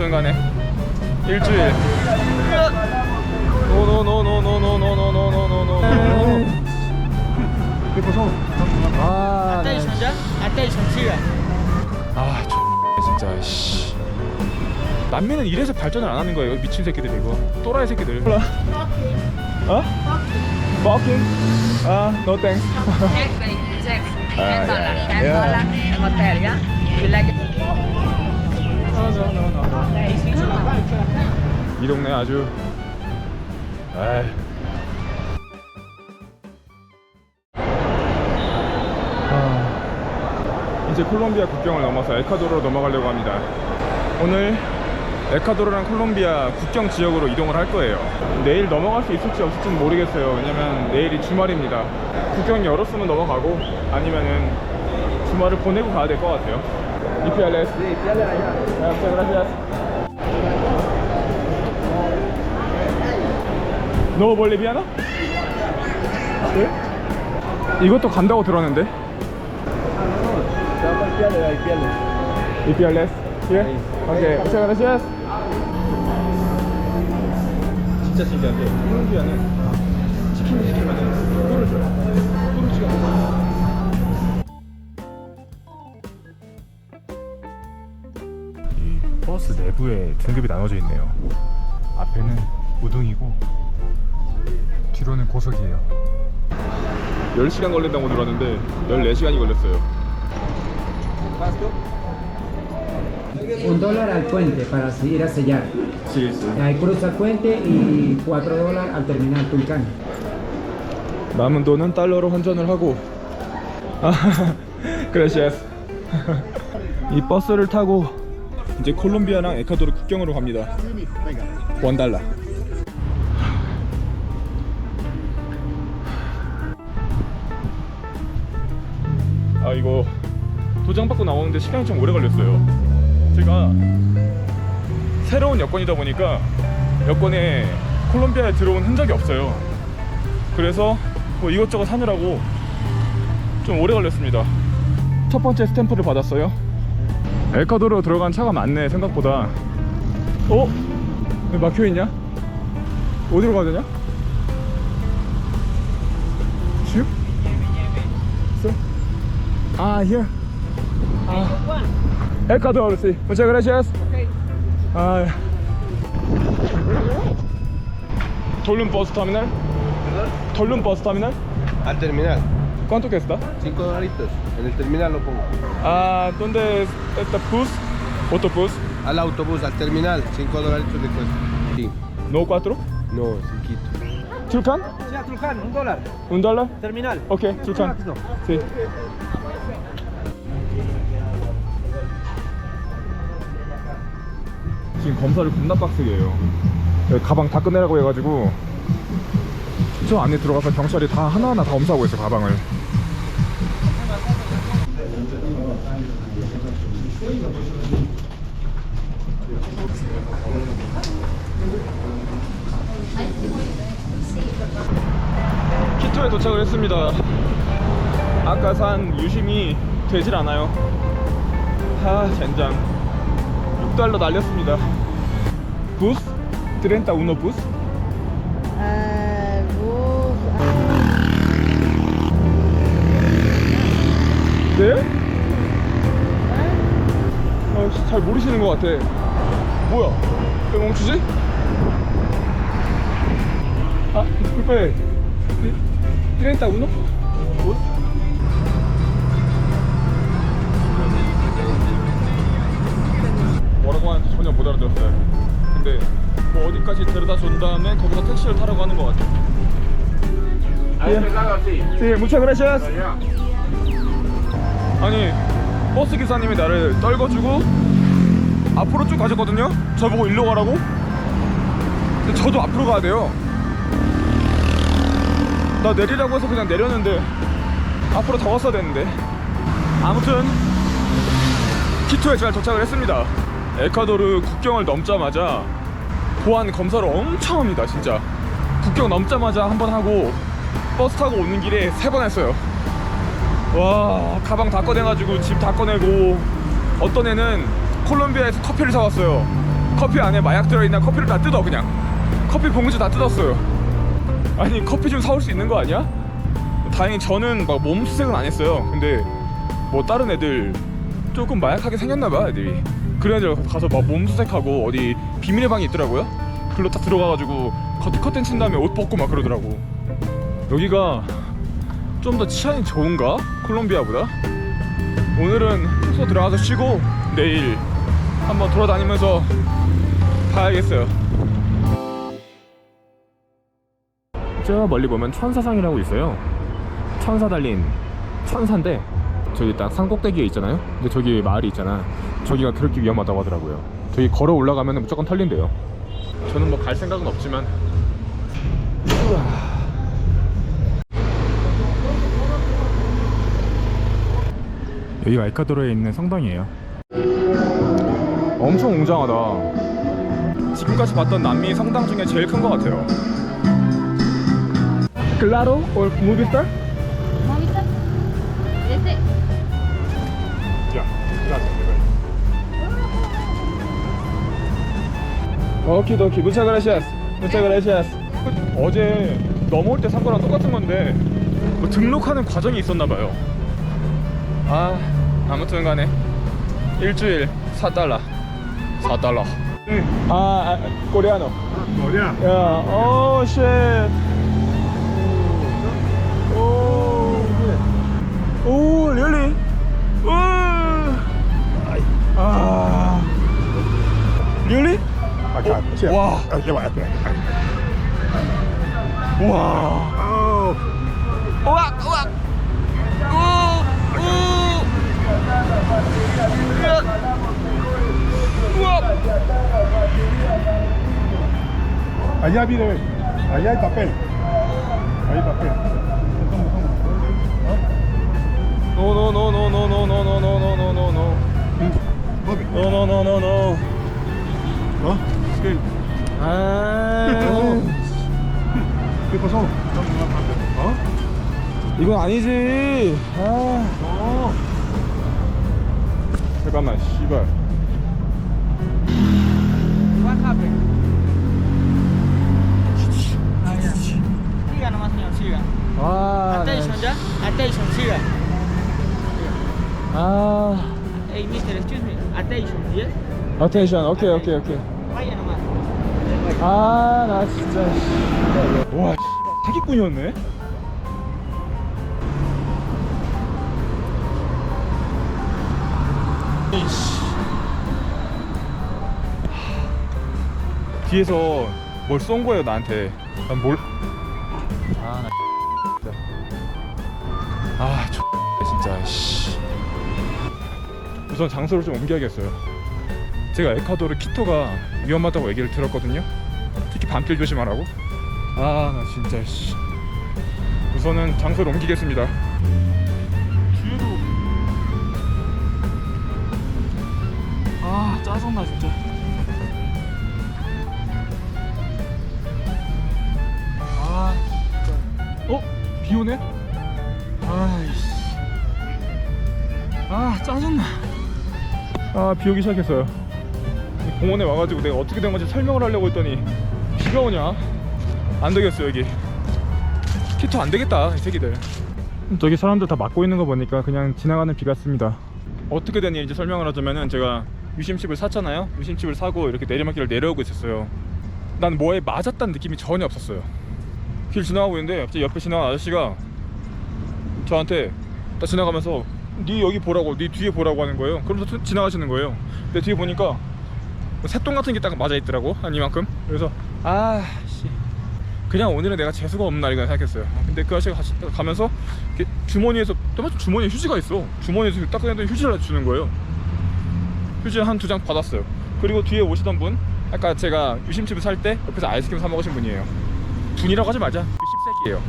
아무튼 간에 일주일 노노노노노노노노노노노노 아, 네. Attention ya, attention, siga. 아, X 진짜 씨. 남미는 이래서 발전을 안 하는 거예요. 미친 새끼들 이거. 또라이 새끼들. 어? Fucking? 아, no thanks. Check, baby, check. Ah, Ten yeah, dollars, yeah, ten yeah. dollars en hotel, ya. You like it? 이 동네 아주 에이. 아, 이제 콜롬비아 국경을 넘어서 에콰도르로 넘어가려고 합니다. 오늘 에콰도르랑 콜롬비아 국경 지역으로 이동을 할 거예요. 내일 넘어갈 수 있을지 없을지는 모르겠어요. 왜냐면 내일이 주말입니다. 국경 열었으면 넘어가고 아니면은 주말을 보내고 가야 될 것 같아요. ¿Y Fiales? Sí, Fiales allá. Ah, muchas gracias. ¿No boliviano? ¿Sí? 이것도 간다고 들었는데? ¿Y Fiales? ¿Sí? Ok, muchas gracias. 진짜 신기한데, 콜롬비아는 치킨을 시키면 꿀을 줘요. 꿀을 주고. 내부에 등급이 나눠져 있네요. 앞에는 우등이고 뒤로는 고속이에요. 10시간 걸린다고 들었는데 14시간이 걸렸어요. Un dólar al puente para ir a sellar. Sí, sí. Ahí cruza el puente y cuatro dólares al terminal Tulcán. 남은 돈은 달러로 환전을 하고 아, 그라시아스 이 버스를 타고 이제 콜롬비아랑 에콰도르 국경으로 갑니다 원 달러 아 이거 도장 받고 나오는데 시간이 좀 오래 걸렸어요 제가 새로운 여권이다 보니까 여권에 콜롬비아에 들어온 흔적이 없어요 그래서 뭐 이것저것 사느라고 좀 오래 걸렸습니다. 첫 번째 스탬프를 받았어요. 에콰도르 들어간 차가 많네 생각보다. 어? 왜 막혀 있냐? 어디로 가야 되냐? 있어? 아, here. 아. 에콰도르, sí. Muchas gracias. 아. 돌룸 버스 터미널? Tolum Bus Terminal. Al terminal, ¿Cuánto cuesta? 5 dolaritos. En el terminal lo pongo. Ah, ¿dónde está bus? Autobús. Al autobús, al terminal, 5 dolaritos le cuesta. Sí. No cuatro. No, cinquito. ¿Tulcan? Ya, Truján, un dólar. ¿Un dólar? Terminal. Ok, Tulcan. Sí. 지금 검사를 겁나 빡세게 해요. 가방 다 꺼내라고 해가지고 저 안에 들어가서 경찰이 다 하나하나 다 검사하고 있어 가방을. 도착을 했습니다 아까 산 유심이 되질 않아요 아 젠장 6달러 날렸습니다 부스? 트렌타 우노 부스? 아, 네? 아, 잘 모르시는 것 같아 뭐야 왜 멈추지? 아, 빨리 30 uno? 뭐라고 하는지 전혀 못 알아들었어요. 근데 뭐 어디까지 데려다 준 다음에 거기서 택시를 타라고 하는 것 같아요. 네, muchas gracias. 아니 버스 기사님이 나를 떨궈주고 앞으로 쭉 가셨거든요. 저보고 일로 가라고. 근데 저도 앞으로 가야 돼요. 나 내리라고 해서 그냥 내렸는데 앞으로 더 갔어야 되는데. 아무튼 키토에 잘 도착을 했습니다. 에콰도르 국경을 넘자마자 보안 검사를 엄청 합니다, 진짜. 국경 넘자마자 한 번 하고 버스 타고 오는 길에 세 번 했어요. 와, 가방 다 꺼내가지고 집 다 꺼내고 어떤 애는 콜롬비아에서 커피를 사왔어요. 커피 안에 마약 들어있나 커피를 다 뜯어 그냥 커피 봉지 다 뜯었어요 아니 커피 좀 사올 수 있는 거 아니야? 다행히 저는 막 몸수색은 안 했어요 근데 뭐 다른 애들 조금 마약하게 생겼나 봐 애들이 그런 애들 가서 막 몸수색하고 어디 비밀의 방이 있더라고요 글로 딱 들어가가지고 커튼, 커튼 친 다음에 옷 벗고 막 그러더라고 여기가 좀 더 치안이 좋은가? 콜롬비아보다? 오늘은 숙소 들어가서 쉬고 내일 한번 돌아다니면서 봐야겠어요 저 멀리 보면 천사상이라고 있어요. 천사 달린 천사인데 저기 딱 산 꼭대기에 있잖아요. 근데 저기 마을이 있잖아. 저기가 그렇게 위험하다고 하더라고요. 저기 걸어 올라가면 무조건 털린대요. 저는 뭐 갈 생각은 없지만. 여기가 에콰도르에 있는 성당이에요. 엄청 웅장하다. 지금까지 봤던 남미 성당 중에 제일 큰 것 같아요 클라로? or 무비스타? Movistar. Ese. 야, 오키도키 무차 그라시아스 무차 그라시아스 어제 넘어올 때 산 거랑 똑같은 건데 뭐 등록하는 과정이 있었나 봐요 아 아무튼 간에 일주일 4달러 4달러 아, 아 코리아노 코리아 야, 오 쉣. 오 리얼리 오 아. à I can't. Oh, Chip. Wow. Oh, come on. Wow. Oh. Oh. Oh. Oh. Oh. Wow. Allá, mire, allá el papel. ¿Qué pasó? ¿Ah? 이건 아니지. 아. 잠깐만, 씨발. What happened? Ah, ya. Siga nomás, señor, siga. 아. Attention, ya. Attention, siga. 아. Hey, mister, excuse me. Attention, yes? 어텐션. 오케이, 오케이, 오케이. 아, 나 진짜. 씨. 와, 씨. 사기꾼이었네. 뒤에서 뭘 쏜 거예요 나한테. 난 뭘? 아, 나 진짜. 아, 진짜. 씨. 우선 장소를 좀 옮겨야겠어요. 제가 에콰도르 키토가 위험하다고 얘기를 들었거든요. 특히 밤길 조심하라고. 아, 나 진짜 씨. 우선은 장소를 옮기겠습니다. 뒤에도 아, 짜증나 진짜. 아, 진짜. 어? 비 오네? 아이씨. 아, 짜증나. 아, 비 오기 시작했어요. 이 공원에 와가지고 내가 어떻게 된 건지 설명을 하려고 했더니 비가 오냐? 안 되겠어 여기. 키토 안 되겠다 이 새끼들. 저기 사람들 다 막고 있는 거 보니까 그냥 지나가는 비 같습니다. 어떻게 된 일인지 설명을 하자면은 제가 유심칩을 샀잖아요. 유심칩을 사고 이렇게 내리막길을 내려오고 있었어요. 난 뭐에 맞았다는 느낌이 전혀 없었어요. 길 지나가고 있는데 갑자기 옆에 지나간 아저씨가 저한테 딱 지나가면서 네 여기 보라고 네 뒤에 보라고 하는 거예요. 그러면서 툭 지나가시는 거예요. 근데 뒤에 보니까 새똥 같은 게 딱 맞아 있더라고 한 이만큼. 그래서 아 씨 그냥 오늘은 내가 재수가 없는 날이다 생각했어요. 근데 그 아저씨가 같이 가면서 주머니에서 또마침 주머니에 휴지가 있어. 주머니에서 딱 그냥 휴지를 주는 거예요. 휴지 한 두 장 받았어요. 그리고 뒤에 오시던 분 아까 제가 유심칩을 살 때 옆에서 아이스크림 사 먹으신 분이에요. 분이라고 하지 말자. 그 씹새끼예요.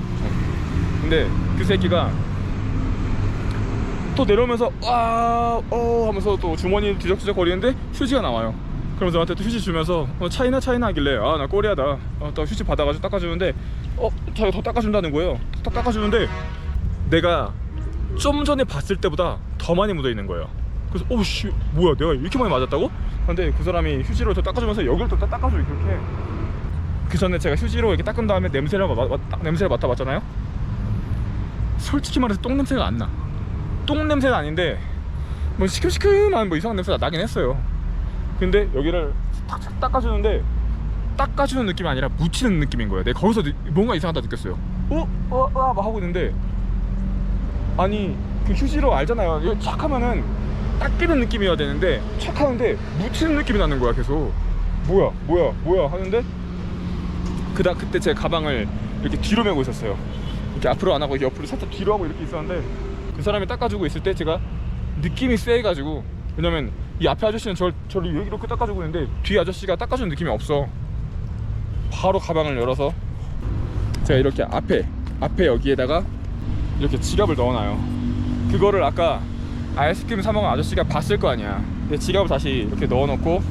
근데 그 새끼가 또 내려오면서 와어 하면서 또 주머니 뒤적뒤적 거리는데 휴지가 나와요. 그러면서 저한테 또 휴지 주면서 어, 차이나 차이나 하길래 아 나 꼬리하다. 어, 또 휴지 받아가지고 닦아주는데 어 자기가 더 닦아준다는 거예요. 더 닦아주는데 내가 좀 전에 봤을 때보다 더 많이 묻어 있는 거예요. 그래서 오씨 뭐야 내가 이렇게 많이 맞았다고? 근데 그 사람이 휴지로 저 닦아주면서 여기를 또딱 닦아줘 이렇게 그 전에 제가 휴지로 이렇게 닦은 다음에 냄새를 맡, 맡, 딱 냄새를 맡아봤잖아요 솔직히 말해서 똥 냄새가 안나 똥 냄새는 아닌데 뭐 시큼시큼한 뭐 이상한 냄새가 나긴 했어요 근데 여기를 탁 닦아주는데 닦아주는 느낌이 아니라 묻히는 느낌인 거예요 내가 거기서 느- 뭔가 이상하다 느꼈어요 어? 어? 어? 막 하고 있는데 아니 그 휴지로 알잖아요 이거 착 하면은 닦이는 느낌이어야 되는데 착 하는데 묻히는 느낌이 나는 거야 계속 뭐야 뭐야 뭐야 하는데 그다 그때 제 가방을 이렇게 뒤로 메고 있었어요 이렇게 앞으로 안 하고 옆으로 살짝 뒤로 하고 이렇게 있었는데 그 사람이 닦아주고 있을 때 제가 느낌이 세가지고 왜냐면 이 앞에 아저씨는 저, 저를 여기 이렇게 닦아주고 있는데 뒤 아저씨가 닦아주는 느낌이 없어. 바로 가방을 열어서 제가 이렇게 앞에 앞에 여기에다가 이렇게 지갑을 넣어놔요. 그거를 아까 아이스크림 사 먹은 아저씨가 봤을 거 아니야. 근데 지갑을 다시 이렇게 넣어놓고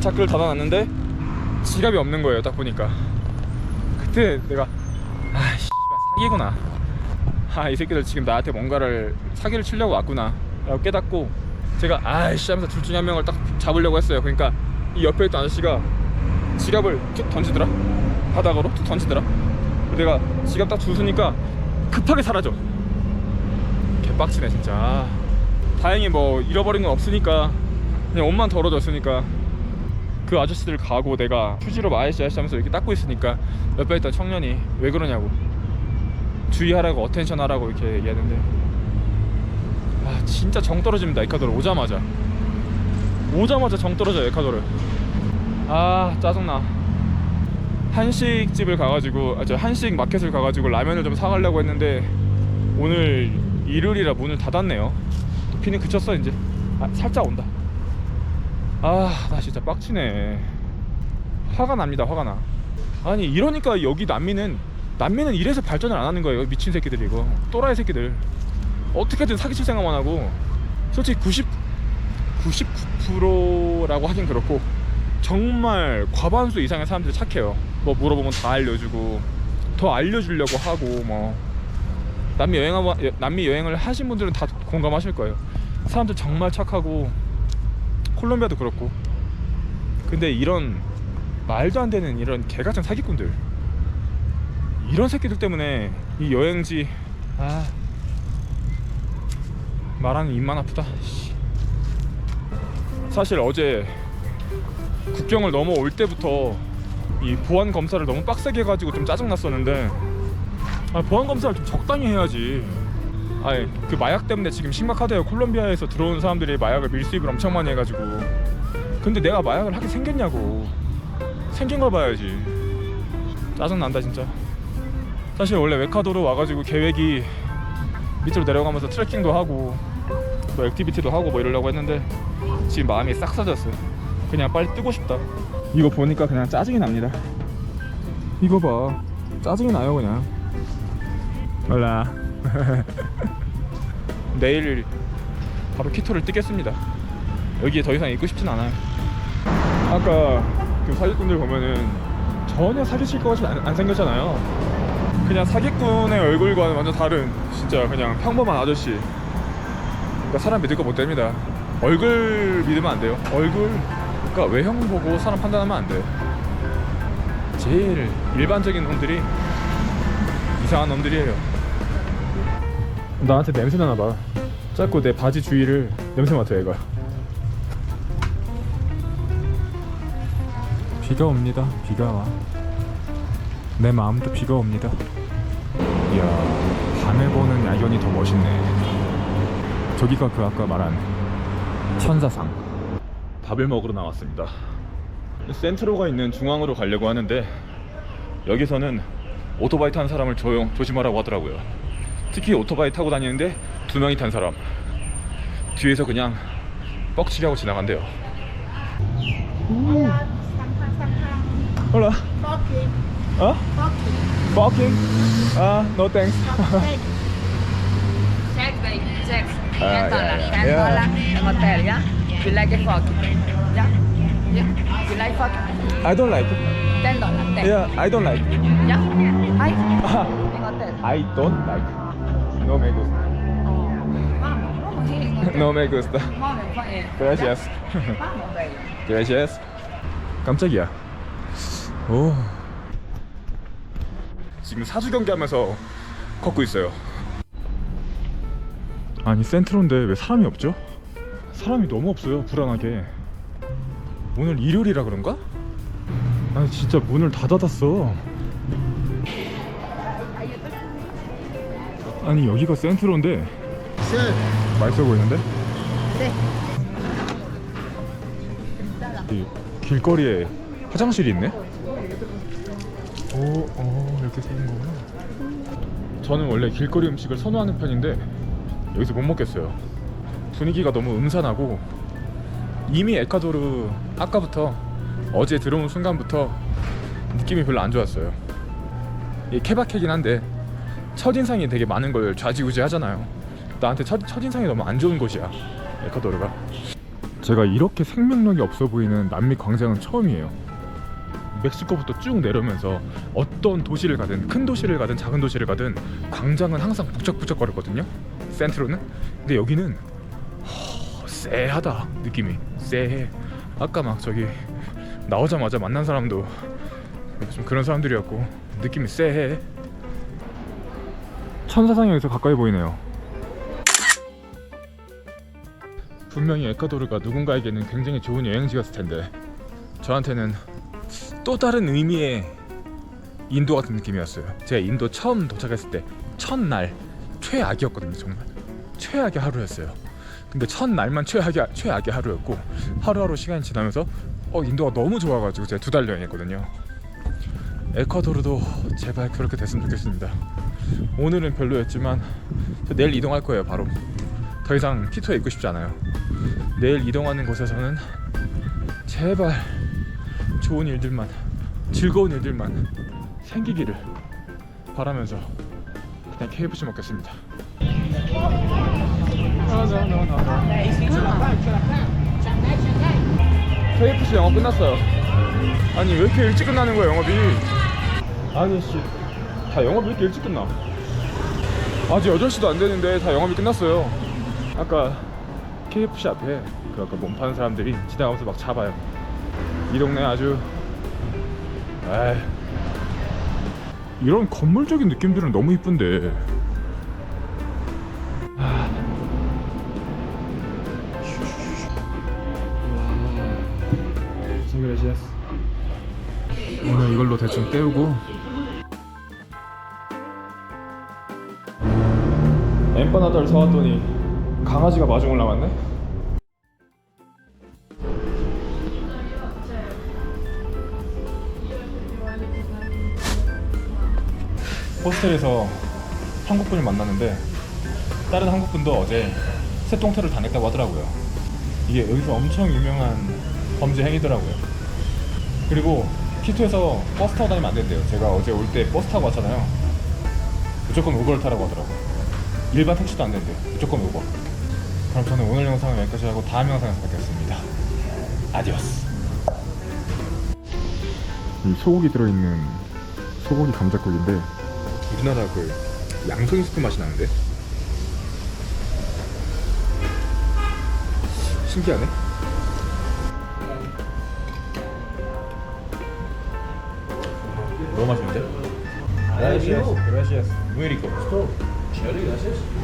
자크를 닫아놨는데 지갑이 없는 거예요 딱 보니까. 그때 내가 아 씨발 사기구나. 아 이 새끼들 지금 나한테 뭔가를 사기를 치려고 왔구나. 라고 깨닫고 제가 아이씨 하면서 둘 중에 한 명을 딱 잡으려고 했어요. 그러니까 이 옆에 있던 아저씨가 지갑을 툭 던지더라. 바닥으로 툭 던지더라. 내가 지갑 딱 주우니까 급하게 사라져. 개빡치네 진짜. 아, 다행히 뭐 잃어버린 건 없으니까 그냥 옷만 더러졌으니까 그 아저씨들 가고 내가 휴지로 아이씨 아이씨 하면서 이렇게 닦고 있으니까 옆에 있던 청년이 왜 그러냐고. 주의하라고 어텐션 하라고 이렇게 얘기하는데. 아 진짜 정 떨어집니다 에콰도르. 오자마자. 오자마자 정 떨어져요 에콰도르. 아 짜증나. 한식집을 가가지고 아, 저 한식 마켓을 가가지고 라면을 좀 사가려고 했는데 오늘 일요일이라 문을 닫았네요. 또 비는 그쳤어 이제. 아, 살짝 온다. 아나 진짜 빡치네. 화가 납니다 화가 나. 아니 이러니까 여기 난민은 난민은 이래서 발전을 안 하는 거예요 미친 새끼들 이거. 또라이 새끼들 어떻게든 사기칠 생각만 하고 솔직히 90 99%라고 하긴 그렇고 정말 과반수 이상의 사람들이 착해요. 뭐 물어보면 다 알려주고 더 알려주려고 하고 뭐 남미 여행 남미 여행을 하신 분들은 다 공감하실 거예요. 사람들 정말 착하고 콜롬비아도 그렇고. 근데 이런 말도 안 되는 이런 개같은 사기꾼들. 이런 새끼들 때문에 이 여행지 아 말하는 입만 아프다 씨. 사실 어제 국경을 넘어올 때부터 이 보안 검사를 너무 빡세게 해가지고 좀 짜증 났었는데 아, 보안 검사를 좀 적당히 해야지. 아니 그 마약 때문에 지금 심각하대요. 콜롬비아에서 들어온 사람들이 마약을 밀수입을 엄청 많이 해가지고. 근데 내가 마약을 하게 생겼냐고. 생긴 걸 봐야지. 짜증 난다 진짜. 사실 원래 웨카도로 와가지고 계획이 밑으로 내려가면서 트레킹도 하고 뭐 액티비티도 하고 뭐 이러려고 했는데 지금 마음이 싹 사졌어요. 그냥 빨리 뜨고 싶다. 이거 보니까 그냥 짜증이 납니다. 이거 봐. 짜증이 나요 그냥. 몰라. 내일 바로 키토를 뜨겠습니다. 여기에 더 이상 있고 싶진 않아요. 아까 그 사기꾼들 보면은 전혀 사기칠 것 같이 안, 안 생겼잖아요. 그냥 사기꾼의 얼굴과는 완전 다른 진짜 그냥 평범한 아저씨. 그러니까 사람 믿을 거 못 됩니다. 얼굴 믿으면 안 돼요. 얼굴 그러니까 외형 보고 사람 판단하면 안 돼. 제일 일반적인 놈들이 이상한 놈들이에요. 나한테 냄새 나나 봐. 자꾸 내 바지 주위를 냄새 맡아 얘가. 비가 옵니다. 비가 와. 내 마음도 비가 옵니다. 이야, 밤에 보는 야경이 더 멋있네. 저기가 그 아까 말한 천사상. 밥을 먹으러 나왔습니다. 센트로가 있는 중앙으로 가려고 하는데 여기서는 오토바이 타는 사람을 조용 조심하라고 하더라고요. 특히 오토바이 타고 다니는데 두 명이 탄 사람 뒤에서 그냥 뻑치게 하고 지나간대요. Hola. 어? Fucking. Ah, no thanks. Ah, Ten dollar, yeah, yeah. Yeah. dollar in hotel, yeah? You like a fuck? Yeah? Yeah? You like fuck? I don't like. Ten dollar, ten. Yeah, I don't like. Yeah? Hi? Ah, In hotel. I don't like. No me gusta. Oh. En No me gusta. Eh, Gracias. Gracias. 깜짝이야. 오. 지금 사주 경기하면서 걷고 있어요. 아니 센트로인데 왜 사람이 없죠? 사람이 너무 없어요. 불안하게. 오늘 일요일이라 그런가? 아니 진짜 문을 다 닫았어. 아니 여기가 센트로인데 맛있어 보이는데? 네. 이 길거리에 화장실이 있네? 오, 어, 이렇게 쓰는 거구나. 저는 원래 길거리 음식을 선호하는 편인데 여기서 못 먹겠어요. 분위기가 너무 음산하고 이미 에콰도르 아까부터 어제 들어온 순간부터 느낌이 별로 안 좋았어요. 이게 케바케긴 한데 첫인상이 되게 많은 걸 좌지우지 하잖아요. 나한테 첫, 첫인상이 너무 안 좋은 곳이야 에콰도르가. 제가 이렇게 생명력이 없어 보이는 남미 광장은 처음이에요. 멕시코부터 쭉 내려오면서 어떤 도시를 가든 큰 도시를 가든 작은 도시를 가든 광장은 항상 북적북적거렸거든요. 센트로는. 근데 여기는 허, 쎄하다 느낌이 쎄해. 아까 막 저기 나오자마자 만난 사람도 좀 그런 사람들이었고 느낌이 쎄해. 천사상이 여기서 가까이 보이네요. 분명히 에콰도르가 누군가에게는 굉장히 좋은 여행지였을 텐데 저한테는 또 다른 의미의 인도 같은 느낌이었어요. 제가 인도 처음 도착했을 때 첫날 최악이었거든요, 정말 최악의 하루였어요. 근데 첫날만 최악의 최악의 하루였고 하루하루 시간이 지나면서 어 인도가 너무 좋아가지고 제가 두 달 여행했거든요. 에콰도르도 제발 그렇게 됐으면 좋겠습니다. 오늘은 별로였지만 저 내일 이동할 거예요, 바로. 더 이상 키토에 있고 싶지 않아요. 내일 이동하는 곳에서는 제발 좋은 일들만 즐거운 일들만 생기기를 바라면서 그냥 KFC 먹겠습니다. KFC 영업 끝났어요. 아니 왜 이렇게 일찍 끝나는 거야 영업이? 아니 씨, 다 영업이 왜 이렇게 일찍 끝나? 아직 8시도 안 되는데 다 영업이 끝났어요. 아까 KFC 앞에 그 아까 몸 파는 사람들이 지나가면서 막 잡아요. 이 동네 아주 에이 이런 건물적인 느낌들은 너무 이쁜데 이걸로 대충 때우고 엠파나다를 사왔더니 강아지가 마중을 나왔네? 호스텔에서 한국분을 만났는데 다른 한국분도 어제 새똥털을 당했다고 하더라고요. 이게 여기서 엄청 유명한 범죄 행위더라고요. 그리고 키토에서 버스 타고 다니면 안 된대요. 제가 어제 올 때 버스 타고 왔잖아요. 무조건 우버를 타라고 하더라고요. 일반 택시도 안 된대요. 무조건 우버. 그럼 저는 오늘 영상은 여기까지 하고 다음 영상에서 뵙겠습니다. 아디오스. 이 소고기 들어있는 소고기 감자국인데 우리나라 그 양송이 스프 맛이 나는데 신기하네. 너무 맛있는데? Gracias, gracias. Muy rico. Chévere, gracias.